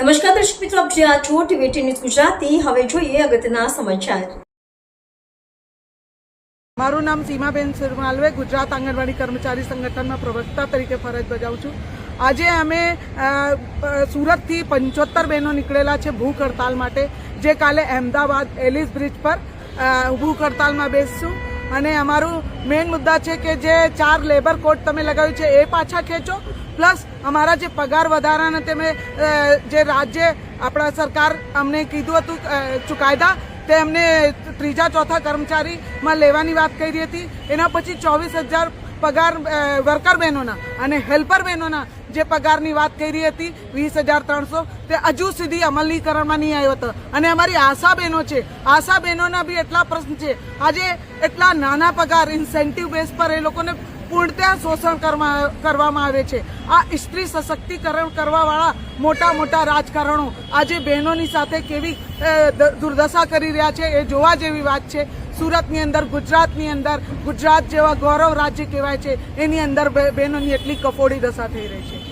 નમસ્કાર દર્શક મિત્રો, આપ જ્યાં છો ટીવી ન્યૂઝ ગુજરાતી. હવે જોઈએ અગત્યના સમાચાર. મારું નામ સીમાબેન સુરમાલવે, ગુજરાત આંગણવાડી કર્મચારી સંગઠનના પ્રવક્તા તરીકે ફરજ બજાવું છું. આજે અમે સુરતથી પંચોતેર બહેનો નીકળેલા છે ભૂખ હડતાલ માટે. જે કાલે અહેમદાબાદ એલિસ બ્રિજ પર ભૂખ હડતાલમાં બેસશું. અને અમારું મેઇન મુદ્દા છે કે જે ચાર લેબર કોડ તમે લગાવ્યું છે, એ પાછા ખેંચો. પ્લસ અમારા જે પગાર વધારાના તમે જે રાજ્ય, આપણા સરકાર અમને કીધું હતું ચુકાયદા, તે અમને ત્રીજા ચોથા કર્મચારીમાં લેવાની વાત કરી હતી. એના પછી ચોવીસ હજાર પગાર વર્કર બહેનોના અને હેલ્પર બહેનોના જે પગારની વાત કરી હતી, વીસ હજાર ત્રણસો, તે હજુ સુધી અમલીકરણમાં નહીં આવ્યો હતો. અને અમારી આશા બહેનો છે, આશા બહેનોના બી એટલા પ્રશ્ન છે. આજે એટલા નાના પગાર ઇન્સેન્ટિવ બેઝ પર એ લોકોને પૂર્ણતઃ શોષણ કરવા- કરવામાં આવે છે. આ સ્ત્રી સશક્તિકરણ કરવાવાળા મોટા મોટા રાજકારણો આજે બહેનોની સાથે કેવી દુર્દશા કરી રહ્યા છે એ જોવા જેવી વાત છે. સુરતની અંદર, ગુજરાતની અંદર, ગુજરાત જેવા ગૌરવ રાજ્ય કહેવાય છે. એની અંદર બહેનોની એટલી કફોડી દશા થઈ રહી છે.